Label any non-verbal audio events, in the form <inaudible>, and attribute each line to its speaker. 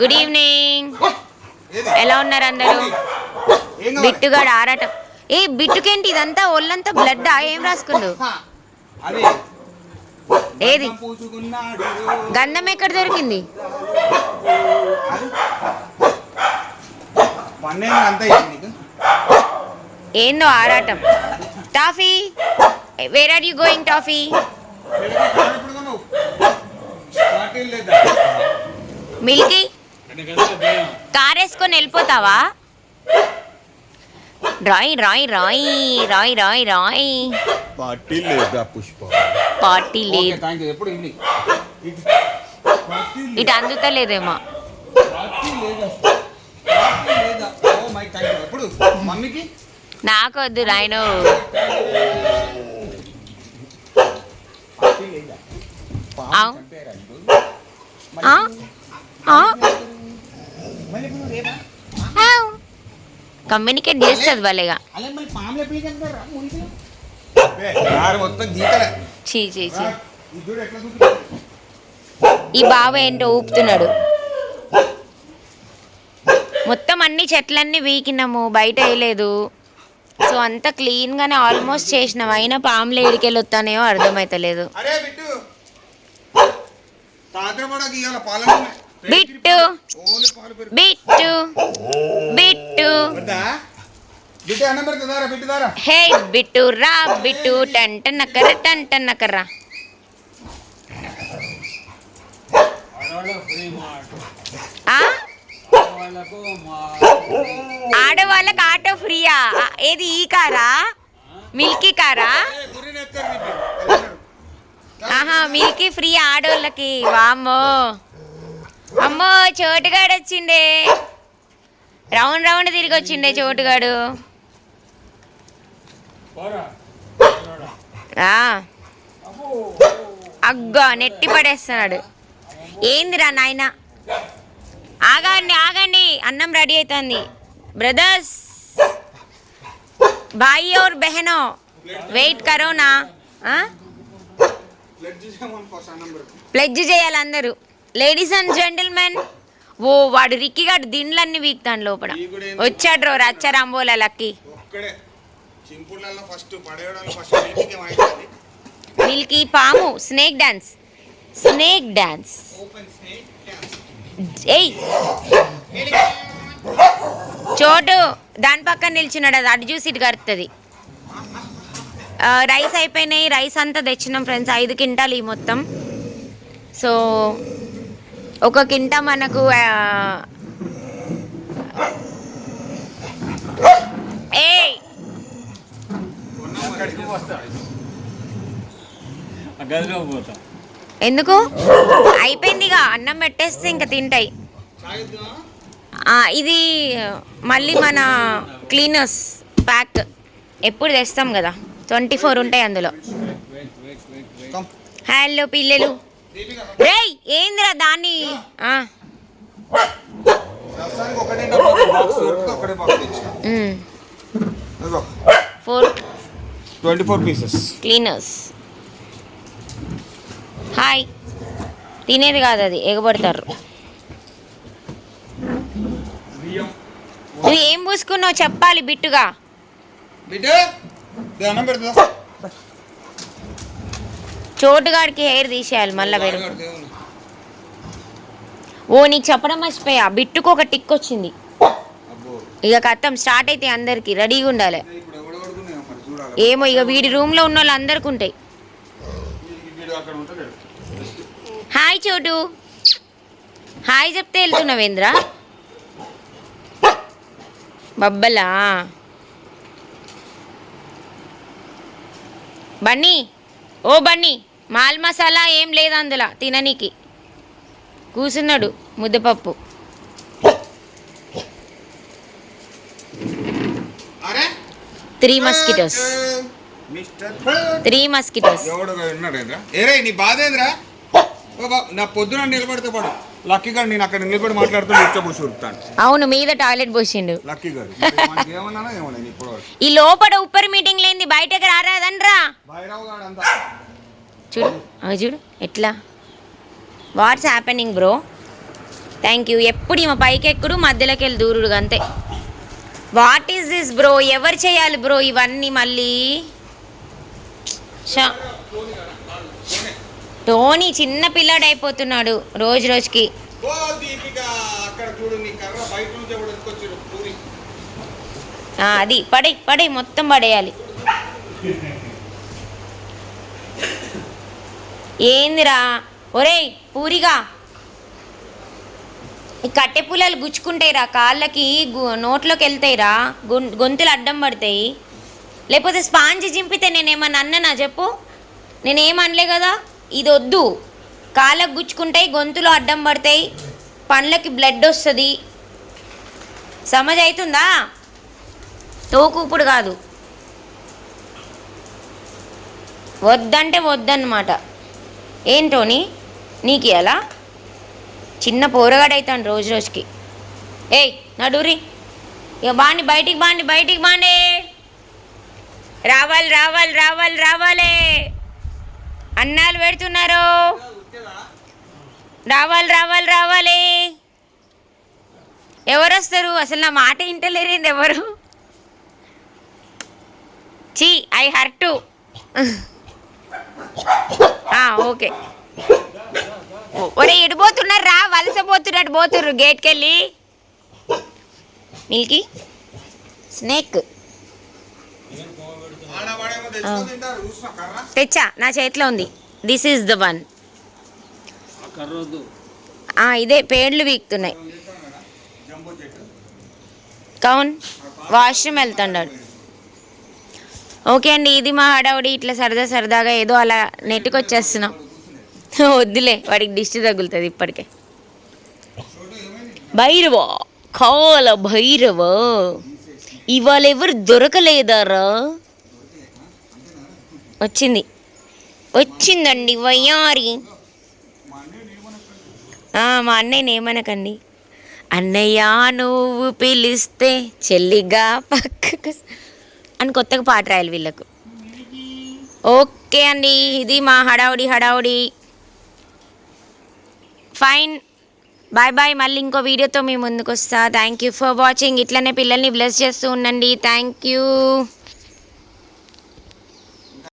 Speaker 1: Good evening? ఎలా ఉన్నారు అందరూ? బిట్టుగాడు ఆరాటం. ఏ బిట్టుకేంటి ఇదంతా? ఒళ్ళంతా బ్లడ్ ఏం రాసుకుండు? ఏది?
Speaker 2: గంధం
Speaker 1: ఎక్కడ దొరికింది? ఏందో ఆరాటం. Toffee where are you going toffee? Milky? Car వేసుకొని వెళ్ళిపోతావా రాయ్ రాయ్ రాయ్ రాయ్ రాయ్ రాయ్
Speaker 2: బాటిల్ లేదా పుష్ప
Speaker 1: పార్టీ లేదు.
Speaker 2: ఎప్పుడు ఇన్ని ఇటు.
Speaker 1: అందుతలేదేమో
Speaker 2: బాటిల్ లేదా? బాటిల్ లేదా? Oh my thank you. ఎప్పుడు మమ్మీకి
Speaker 1: నాకొద్దు రాయను
Speaker 2: బాటిల్ లేదా? పాము
Speaker 1: అవు.
Speaker 2: చంపేరా నీకు?
Speaker 1: ఆ? ఆ?
Speaker 2: మళ్ళీ ఇప్పుడు రేపా?
Speaker 1: కమ్యూనికేట్ చేస్తుంది భలేగా
Speaker 2: అలా మళ్ళీ పాములు ఎప్పుడు చంపారా? మునిగిపోయి. అబ్బే, కారు మొత్తం గీతలే.
Speaker 1: చీ చీ చీ.
Speaker 2: ఈ
Speaker 1: బావ ఏంటో ఊపుతున్నాడు. మొత్తం అన్ని చెట్లన్నీ వీకినాము బయట వేయలేదు. సో అంత క్లీన్గానే ఆల్మోస్ట్ చేసినాం. అయినా పాములు ఏడికెళ్ళి వస్తానేమో అర్థమవుతలేదు
Speaker 2: అరే బిట్టు.
Speaker 1: బిట్టు. బిట్టు. హే బిట్టు రా బిట్టు. టంట నక్కర టంట నక్కర ఆ? ఆడవాళ్ళకి ఆటో ఫ్రీయా? ఏది ఈ కారా? మిల్కీ కారా? ఆహా మిల్కీ ఫ్రీ ఆడోళ్ళకి. వామ్మో. అమ్మో చోటుగాడు వచ్చిండే. రౌండ్ రౌండ్ తిరిగి వచ్చిండే చోటుగాడు అగ్గా నెట్టి పడేస్తున్నాడు. ఏందిరా నాయన? ఆగండి ఆగండి. అన్నం రెడీ అవుతుంది బ్రదర్స్ బాయ్ ఓర్ బెహనో. Wait corona. ప్లెడ్జ్ చేయాలి అందరూ. లేడీస్ అండ్ జెంటిల్మెన్ ఓ వాడు రిక్కిగాడు దిండ్లన్నీ వీక్తాను లోపల. వచ్చాడు రో రచ్చ రంబోల లక్కి. మిల్కీ పాము స్నేక్ డాన్స్. Snake dance. ఏయ్. చోటు దాని పక్కన నిల్చున్నాడు అది అటు చూసి ఇటు కరుతుంది రైస్ అయిపోయినాయి రైస్ అంతా తెచ్చినాం ఫ్రెండ్స్. ఐదు కింటాలు ఈ మొత్తం. సో ఒక కింట మనకు ఎందుకు? అయిపోయిందిగా అన్నం పెట్టేస్తే ఇంకా తింటాయి. ఆ, ఇది మళ్ళీ మన క్లీనర్స్ ప్యాక్. ఎప్పుడు తెస్తాం కదా? ట్వంటీ ఫోర్ ఉంటాయి అందులో. హలో పిల్లలు. రేయ్ ఏందిరా దాన్ని? Four
Speaker 2: twenty four. Pieces.
Speaker 1: Cleaners. Hi. తినేది కాదు అది ఎగబడతారు. నువ్వు ఏం పూసుకున్నావు చెప్పాలి బిట్టుగా?
Speaker 2: బిడ్డ
Speaker 1: చోటుగాడికి హెయిర్ తీసేయాలి మళ్ళీ పెరు ఓ నీకు చెప్పడం మర్చిపోయా. బిట్టుకు ఒక టిక్ వచ్చింది. ఇక కత్తం స్టార్ట్ అయితే అందరికి రెడీగా ఉండాలి. ఏమో ఇక వీడి రూమ్లో ఉన్న వాళ్ళు అందరికి ఉంటాయి. హాయ్ చోటు. హాయ్ చెప్తే వెళ్తున్నావేంద్రా బబ్బలా. బన్నీ. ఓ బన్నీ. మాల్ మసాలా ఏం లేదు అందులో తిననీకి. కూసున్నాడు ముద్దపప్పు. త్రీ మస్కిటోస్ త్రీ మస్కిటోస్
Speaker 2: నీ పొద్దున నిలబడితే పడు. లక్కీ గారు నేను అక్కడ నిలబడి
Speaker 1: అవును మీద టాయిలెట్ పోసిండు.
Speaker 2: లక్కీ గారు ఏమన్నా
Speaker 1: ఈ లోపల ఉప్పర్ మీటింగ్ లేని బయటకు రారాదనరా
Speaker 2: భైరవ్ గారు అంతా
Speaker 1: చూడు. అవి చూడు. ఎట్లా? What's happening bro. Thank you ఎప్పుడు ఈమె పైకి ఎక్కుడు మధ్యలోకి వెళ్ళి దూరుడు అంతే వాట్ ఈస్ దిస్ బ్రో? ఎవరు చేయాలి బ్రో ఇవన్నీ మళ్ళీ? షా. టోనీ చిన్న పిల్లాడు అయిపోతున్నాడు రోజు రోజుకి.
Speaker 2: ఓ దీపిక అక్కడ చూడు నీ కర్ర బయట నుంచి ఎవడు ఎత్తుకొచ్చాడు పూరి.
Speaker 1: ఆ, అది పడే పడే మొత్తం పడేయాలి. <laughs> ఏందిరా? ఒరేయ్ పూరిగా. ఈ కట్టె పుల్లలు గుచ్చుకుంటాయిరా కాళ్ళకి నోట్లోకి వెళ్తాయిరా గొం- గొంతులు అడ్డం పడతాయి. లేకపోతే స్పాంజ్ చింపితే నేనేమన్నా అన్ననా చెప్పు? నేనేమనలే కదా? ఇది వద్దు కాళ్ళకు గుచ్చుకుంటాయి గొంతులు అడ్డం పడతాయి. పండ్లకి బ్లడ్ వస్తుంది. సమజ్ అవుతుందా తోకూపుడు కాదు. వద్దంటే వద్దన్నమాట. ఏంటోని నీకు ఎలా చిన్న పోరగాడైతాను రోజు రోజుకి. ఏయ్ నడురి ఇక బాండి బయటికి బాండి బయటికి బాండి. రావాలి రావాలి రావాలి రావాలి. అన్నాలు పెడుతున్నారు. రావాలి రావాలి రావాలి. ఎవరు వస్తారు? అసలు నా మాట వింటలేరేంది ఎవరు? చీ ఐ హర్ట్. ఓకే. ఒరే ఎడిపోతున్నారు రా? వలసపోతున్నట్టు పోతుర్రు గేట్కి వెళ్ళి మిల్కీ? స్నేక్. తెచ్చా? నా చేతిలో ఉంది. దిస్ ఈజ్ ద వన్ ఇదే పేర్లు వీక్తున్నాయి. కౌన్ వాష్రూమ్ వెళ్తున్నాడు. ఓకే అండి ఇది మా హడావుడి. ఇట్లా సరదా సరదాగా ఏదో అలా నెట్టుకొచ్చేస్తున్నాం. వద్దులే వాడికి దిష్టి తగులుతుంది ఇప్పటికే. భైరవ కావాల భైరవ ఇవాళ ఎవరు దొరకలేదారా? వచ్చింది. వచ్చిందండి వయ్యారి. మా అన్నయ్యని ఏమనకండి అన్నయ్య నువ్వు పిలిస్తే చెల్లిగా పక్కకు అని కొత్తగా పాట రాయాలి వీళ్ళకు. ఓకే అండి ఇది మా హడావుడి హడావుడి. ఫైన్ బాయ్ బాయ్ మళ్ళీ ఇంకో వీడియోతో మీ ముందుకు వస్తా థ్యాంక్ యూ ఫర్ వాచింగ్ ఇట్లనే పిల్లల్ని బ్లెస్ చేస్తూ ఉండండి. Thank you